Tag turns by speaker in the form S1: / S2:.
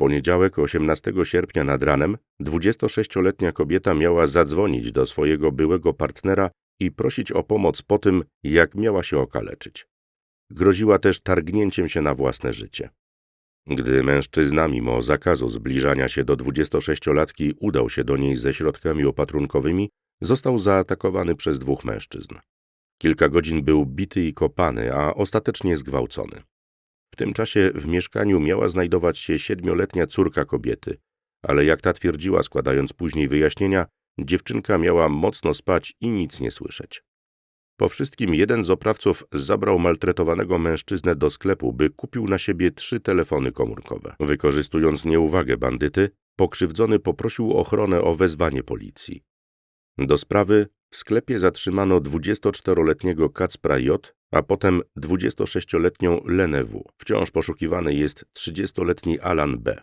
S1: poniedziałek 18 sierpnia nad ranem 26-letnia kobieta miała zadzwonić do swojego byłego partnera i prosić o pomoc po tym, jak miała się okaleczyć. Groziła też targnięciem się na własne życie. Gdy mężczyzna, mimo zakazu zbliżania się do 26-latki, udał się do niej ze środkami opatrunkowymi, został zaatakowany przez dwóch mężczyzn. Kilka godzin był bity i kopany, a ostatecznie zgwałcony. W tym czasie w mieszkaniu miała znajdować się siedmioletnia córka kobiety, ale jak ta twierdziła, składając później wyjaśnienia, dziewczynka miała mocno spać i nic nie słyszeć. Po wszystkim jeden z oprawców zabrał maltretowanego mężczyznę do sklepu, by kupił na siebie trzy telefony komórkowe. Wykorzystując nieuwagę bandyty, pokrzywdzony poprosił ochronę o wezwanie policji. Do sprawy w sklepie zatrzymano 24-letniego Kacpra J., a potem 26-letnią Lenę W. Wciąż poszukiwany jest 30-letni Alan B.